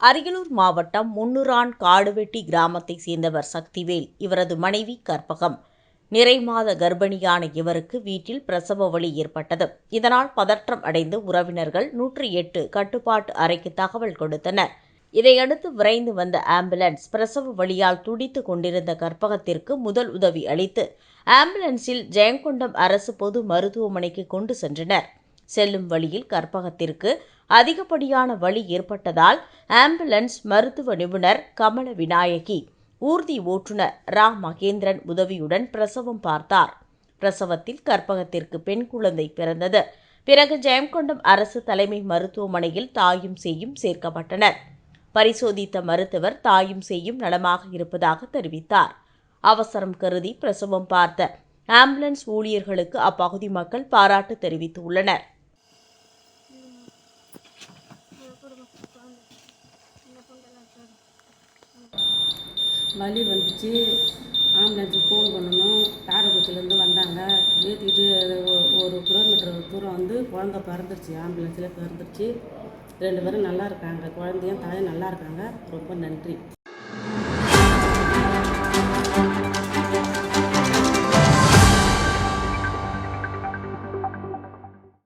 அரியலூர் மாவட்டம் முன்னுரான் காடுவெட்டி கிராமத்தைச் சேர்ந்தவர் சக்திவேல் இவரது மனைவி கற்பகம். நிறைமாத கர்ப்பிணியான இவருக்கு வீட்டில் பிரசவ வலி ஏற்பட்டது. இதனால் பதற்றம் அடைந்து உறவினர்கள் நூற்றி எட்டு கட்டுப்பாட்டு அறைக்கு தகவல் கொடுத்தனர். இதையடுத்து விரைந்து வந்த ஆம்புலன்ஸ் பிரசவ வழியால் துடித்து கொண்டிருந்த கற்பகத்திற்கு முதல் உதவி அளித்து ஆம்புலன்ஸில் ஜெயங்கொண்டம் அரசு பொது மருத்துவமனைக்கு கொண்டு சென்றனர். செல்லும் வழியில் கற்பகத்திற்கு அதிகப்படியான வழி ஏற்பட்டதால் ஆம்புலன்ஸ் மருத்துவ நிபுணர் கமல விநாயகி ஊர்தி ஓட்டுநர் ரா. மகேந்திரன் உதவியுடன் பிரசவம் பார்த்தார். பிரசவத்தில் கற்பகத்திற்கு பெண் குழந்தை பிறந்தது. பிறகு ஜெயங்கொண்டம் அரசு தலைமை மருத்துவமனையில் தாயும் செய்யும் சேர்க்கப்பட்டனர். பரிசோதித்த மருத்துவர் தாயும் செய்யும் நலமாக இருப்பதாக தெரிவித்தார். அவசரம் கருதி பிரசவம் பார்த்த ஆம்புலன்ஸ் ஊழியர்களுக்கு அப்பகுதி மக்கள் பாராட்டு தெரிவித்துள்ளனர். வலி வந்துச்சு. ஆம்புலன்ஸுக்கு ஃபோன் பண்ணணும். காரக்குச்சிலேருந்து வந்தாங்க. ஏற்றிக்கிட்டு ஒரு கிலோமீட்டர் தூரம் வந்து குழந்த பிறந்துருச்சு. ஆம்புலன்ஸில் பிறந்துருச்சு. ரெண்டு பேரும் நல்லா இருக்காங்க. குழந்தையும் தாயும் நல்லா இருக்காங்க. ரொம்ப நன்றி.